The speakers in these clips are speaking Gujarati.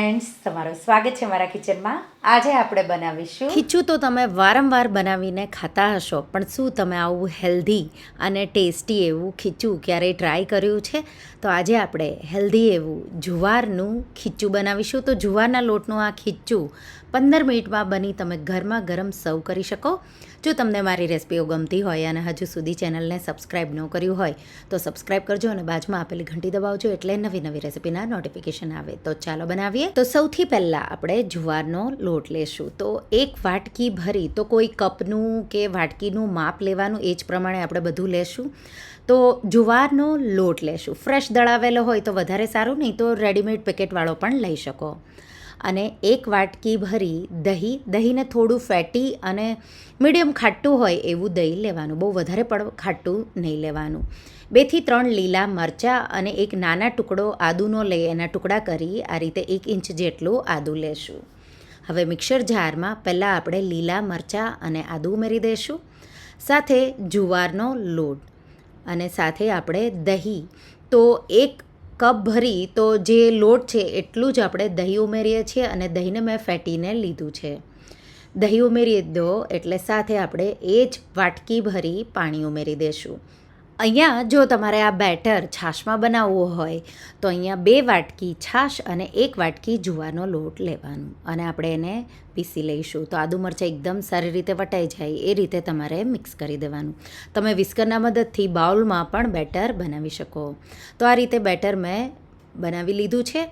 ફ્રેન્ડ્સ, તમારું સ્વાગત છે મારા કિચનમાં. આજે આપણે બનાવીશું ખીચું તો તમે વારંવાર બનાવીને ખાતા હશો, પણ શું તમે આવું હેલ્ધી અને ટેસ્ટી એવું ખીચું ક્યારેય ટ્રાય કર્યું છે? તો આજે આપણે હેલ્ધી એવું જુવારનું ખીચું બનાવીશું. તો જુવારના લોટનું આ ખીચું પંદર મિનિટમાં બની તમે ઘરમાં ગરમ સર્વ કરી શકો. જો તમને મારી રેસીપીઓ ગમતી હોય અને હજુ સુધી ચેનલને સબસ્ક્રાઈબ ન કર્યું હોય, તો સબસ્ક્રાઈબ કરજો અને બાજુમાં આપેલી ઘંટી દબાવજો એટલે નવી નવી રેસીપીના નોટિફિકેશન આવે. તો ચાલો બનાવીએ. તો સૌથી પહેલાં આપણે જુવારનો લોટ લેશું. તો એક વાટકી ભરી, તો કોઈ કપનું કે વાટકીનું માપ લેવાનું એ જ પ્રમાણે આપણે બધું લેશું. તો જુવારનો લોટ લેશું. ફ્રેશ દળાવેલો હોય તો વધારે સારું, નહીં તો રેડીમેડ પેકેટવાળો પણ લઈ શકો. અને એક વાટકી ભરી દહીં, દહીંને થોડું ફેટી અને મીડિયમ ખાટું હોય એવું દહીં લેવાનું. બહુ વધારે પણ ખાટું નહીં લેવાનું. બેથી ત્રણ લીલા મરચાં અને એક નાના ટુકડો આદુનો લઈ એના ટુકડા કરી આ રીતે એક ઇંચ જેટલું આદું લેશું. હવે મિક્સર જારમાં પહેલાં આપણે લીલા મરચાં અને આદું ઉમેરી દઈશું. સાથે જુવારનો લોટ અને સાથે આપણે દહીં. તો એક કપ ભરી તો જે લોટ છે એટલું જ આપણે દહીં ઉમેરીએ છીએ અને દહીંને મેં ફેટીને લીધું છે. દહીં ઉમેરી દો એટલે સાથે આપણે એ જ વાટકી ભરી પાણી ઉમેરી દઈશું અહીંયા જો તમારે આ બેટર છાશમાં બનાવવું હોય, તો અહીંયા બે વાટકી છાશ અને એક વાટકી જુવારનો લોટ લેવાનું અને આપણે એને પીસી લઈશું. તો આદુ મરચાં એકદમ સારી રીતે વટાઈ જાય, એ રીતે તમારે મિક્સ કરી દેવાનું. તમે વિસ્કરના મદદથી બાઉલમાં પણ બેટર બનાવી શકો. તો આ રીતે બેટર મેં બનાવી લીધું છે.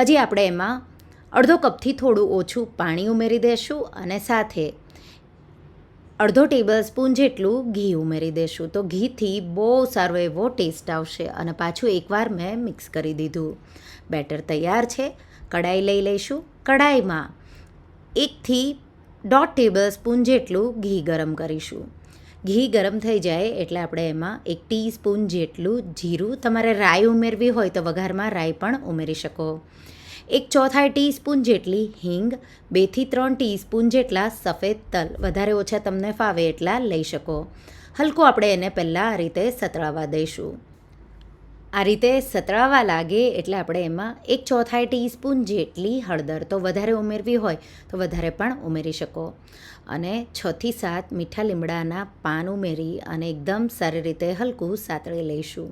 હજી આપણે એમાં અડધો કપથી થોડું ઓછું પાણી ઉમેરી દઈશું અને સાથે અડધો ટેબલ સ્પૂન જેટલું ઘી ઉમેરી દઈશું તો ઘીથી બહુ સારો એવો ટેસ્ટ આવશે અને પાછું એકવાર મેં મિક્સ કરી દીધું. બેટર તૈયાર છે. કડાઈ લઈ લઈશું. કડાઈમાં એકથી દોઢ ટેબલ સ્પૂન જેટલું ઘી ગરમ કરીશું. ઘી ગરમ થઈ જાય એટલે આપણે એમાં એક ટીસ્પૂન જેટલું જીરું. તમારે રાઈ ઉમેરવી હોય તો વઘારમાં રાઈ પણ ઉમેરી શકો. એક ચોથાઈ ટીસ્પૂન જેટલી હિંગ, બેથી ત્રણ ટીસ્પૂન જેટલા સફેદ તલ. વધારે ઓછા તમને ફાવે એટલા લઈ શકો. હલકું આપણે એને પહેલાં આ રીતે સતળાવા દઈશું. આ રીતે સતળાવા લાગે એટલે આપણે એમાં એક ચોથાઈ ટીસ્પૂન જેટલી હળદર તો વધારે ઉમેરવી હોય તો વધારે પણ ઉમેરી શકો. અને છથી સાત મીઠા લીમડાના પાન ઉમેરી અને એકદમ સારી રીતે હલકું સાતળી લઈશું.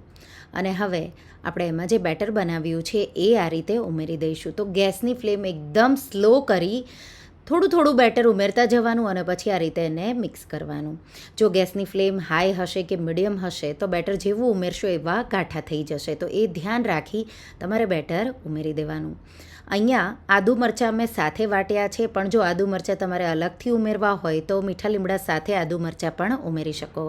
અને હવે આપણે એમાં જે બેટર બનાવ્યું છે એ આ રીતે ઉમેરી દઈશું. તો ગેસની ફ્લેમ એકદમ સ્લો કરી થોડું થોડું બેટર ઉમેરતા જવાનું અને પછી આ રીતે એને મિક્સ કરવાનું. જો ગેસની ફ્લેમ હાઈ હશે કે મીડિયમ હશે, તો બેટર જેવું ઉમેરશો એવા ગાંઠા થઈ જશે. તો એ ધ્યાન રાખી તમારે બેટર ઉમેરી દેવાનું. અહીંયા આદુ મરચાં મેં સાથે વાટ્યા છે, પણ જો આદુ મરચાં તમારે અલગથી ઉમેરવા હોય, તો મીઠા લીમડા સાથે આદુ મરચાં પણ ઉમેરી શકો.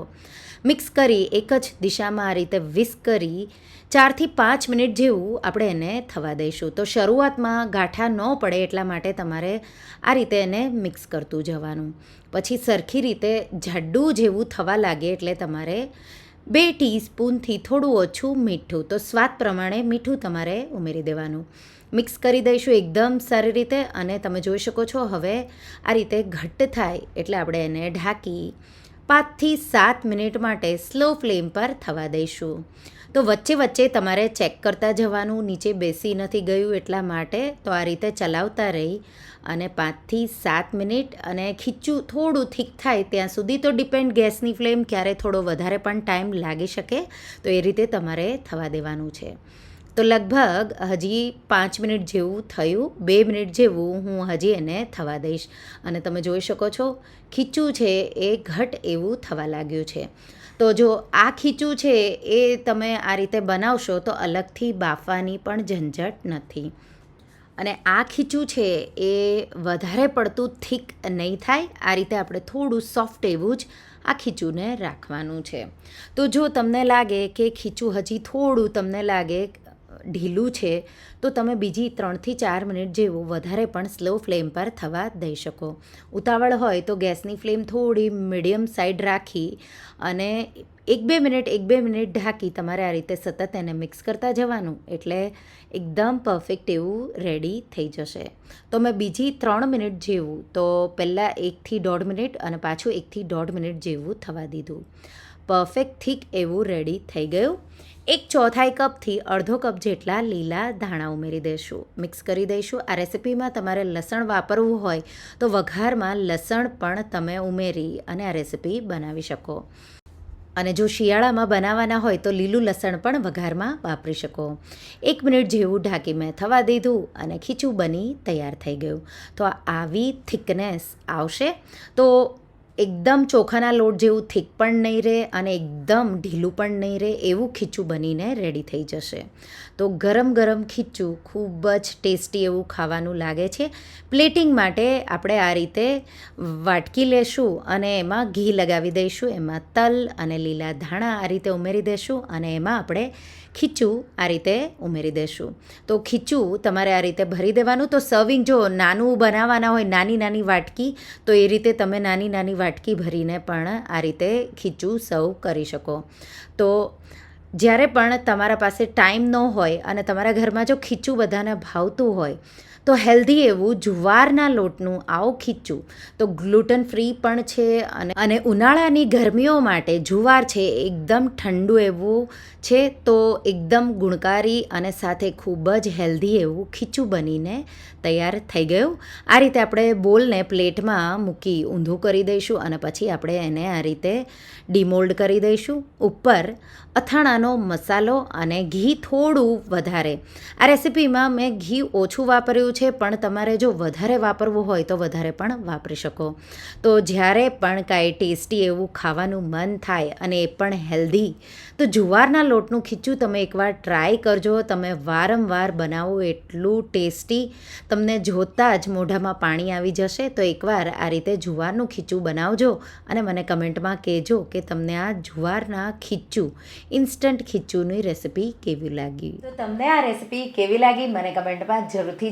મિક્સ કરી એક જ દિશામાં આ રીતે વિસ્ક કરી ચારથી પાંચ મિનિટ જેવું આપણે એને થવા દઈશું. તો શરૂઆતમાં ગાંઠા ન પડે એટલા માટે તમારે આ રીતે એને મિક્સ કરતું જવાનું. પછી સરખી રીતે જાડું જેવું થવા લાગે એટલે તમારે બે ટીસ્પૂનથી થોડું ઓછું મીઠું, તો સ્વાદ પ્રમાણે મીઠું તમારે ઉમેરી દેવાનું. મિક્સ કરી દઈશું એકદમ સારી રીતે અને તમે જોઈ શકો છો હવે આ રીતે ઘટ્ટ થાય એટલે આપણે એને ઢાંકી પાંચથી સાત મિનિટ માટે સ્લો ફ્લેમ પર થવા દઈશું. તો વચ્ચે વચ્ચે તમારે ચેક કરતા જવાનું, નીચે બેસી નથી ગયું એટલા માટે તો આ રીતે ચલાવતા રહી અને પાંચથી સાત મિનિટ અને ખીચું થોડું થીક થાય ત્યાં સુધી તો ડિપેન્ડ ગેસની ફ્લેમ, ક્યારે થોડો વધારે પણ ટાઈમ લાગી શકે તો એ રીતે તમારે થવા દેવાનું છે. તો લગભગ હજી પાંચ મિનિટ જેવું થયું, બે મિનિટ જેવું હું હજી એને થવા દઈશ. અને તમે જોઈ શકો છો, ખીચું છે એ ઘટ એવું થવા લાગ્યું છે. તો જો આ ખીચું છે એ તમે આ રીતે બનાવશો તો અલગથી બાફવાની પણ ઝંઝટ નથી. અને આ ખીચું છે એ વધારે પડતું થીક નહીં થાય, આ રીતે આપણે થોડું સોફ્ટ એવું જ આ ખીચુંને રાખવાનું છે. તો જો તમને લાગે કે ખીચું હજી થોડું તમને લાગે ઢીલું છે, તો તમે બીજી ત્રણથી ચાર મિનિટ જેવું વધારે પણ સ્લો ફ્લેમ પર થવા દઈ શકો. ઉતાવળ હોય તો ગેસની ફ્લેમ થોડી મીડિયમ સાઈડ રાખી અને એક બે મિનિટ, એક બે મિનિટ ઢાંકી તમારે આ રીતે સતત એને મિક્સ કરતા જવાનું, એટલે એકદમ પરફેક્ટ એવું રેડી થઈ જશે. તો મેં બીજી ત્રણ મિનિટ જેવું, તો પહેલાં એકથી દોઢ મિનિટ અને પાછું એકથી દોઢ મિનિટ જેવું થવા દીધું. પરફેક્ટ થીક એવું રેડી થઈ ગયું. એક ચોથાઈ કપથી અડધો કપ જેટલા લીલા ધાણા ઉમેરી દઈશું. મિક્સ કરી દઈશું. આ રેસિપીમાં તમારે લસણ વાપરવું હોય તો વઘારમાં લસણ પણ તમે ઉમેરી અને આ રેસિપી બનાવી શકો. અને જો શિયાળામાં બનાવવાના હોય તો લીલું લસણ પણ વઘારમાં વાપરી શકો. એક મિનિટ જેવું ઢાંકી મેં થવા દીધું અને ખીચું બની તૈયાર થઈ ગયું. તો આવી થિકનેસ આવશે. તો એકદમ ચોખાના લોટ જેવું થીક પણ નહીં રહે અને એકદમ ઢીલું પણ નહીં રહે એવું ખીચું બનીને રેડી થઈ જશે. તો ગરમ ગરમ ખીચું ખૂબ જ ટેસ્ટી એવું ખાવાનું લાગે છે. પ્લેટિંગ માટે આપણે આ રીતે વાટકી લેશું અને એમાં ઘી લગાવી દઈશું, એમાં તલ અને લીલા ધાણા આ રીતે ઉમેરી દઈશું અને એમાં આપણે ખીચું આ રીતે ઉમેરી દઈશું તો ખીચું તમારે આ રીતે ભરી દેવાનું. તો સર્વિંગ જો નાનું બનાવવાના હોય, નાની નાની વાટકી, તો એ રીતે તમે નાની નાની વાટકી ભરીને પણ આ રીતે ખીચું સર્વ કરી શકો. તો જ્યારે પણ તમારા પાસે ટાઈમ ન હોય અને તમારા ઘરમાં જો ખીચું બધાને ભાવતું હોય તો હેલ્ધી એવું જુવારના લોટનું આવો ખીચું. તો ગ્લુટન ફ્રી પણ છે અને અને ઉનાળાની ગરમીઓ માટે જુવાર છે એકદમ ઠંડુ એવું છે. તો એકદમ ગુણકારી અને સાથે ખૂબ જ હેલ્ધી એવું ખીચું બનીને તૈયાર થઈ ગયું. આ રીતે આપણે બોલને પ્લેટમાં મૂકી ઊંધું કરી દઈશું અને પછી આપણે એને આ રીતે ડિમોલ્ડ કરી દઈશું. ઉપર અથાણાનો મસાલો અને ઘી થોડું વધારે. આ રેસિપીમાં મેં ઘી ઓછું વાપર્યું છે, પણ તમારે જો વધારે વાપરવું હોય તો વધારે પણ વાપરી શકો. તો જ્યારે પણ કાંઈ ટેસ્ટી એવું ખાવાનું મન થાય અને એ પણ હેલ્ધી, તો જુવારના લોટનું ખીચું તમે એકવાર ટ્રાય કરજો. તમે વારંવાર બનાવો એટલું ટેસ્ટી. તમને જોતાં જ મોઢામાં પાણી આવી જશે. તો એકવાર આ રીતે જુવારનું ખીચું બનાવજો અને મને કમેન્ટમાં કહેજો કે તમને આ જુવારના ખીચું, ઇન્સ્ટન્ટ ખીચુંની રેસિપી કેવી લાગી? તો તમને આ રેસિપી કેવી લાગી? મને કમેન્ટમાં જરૂરથી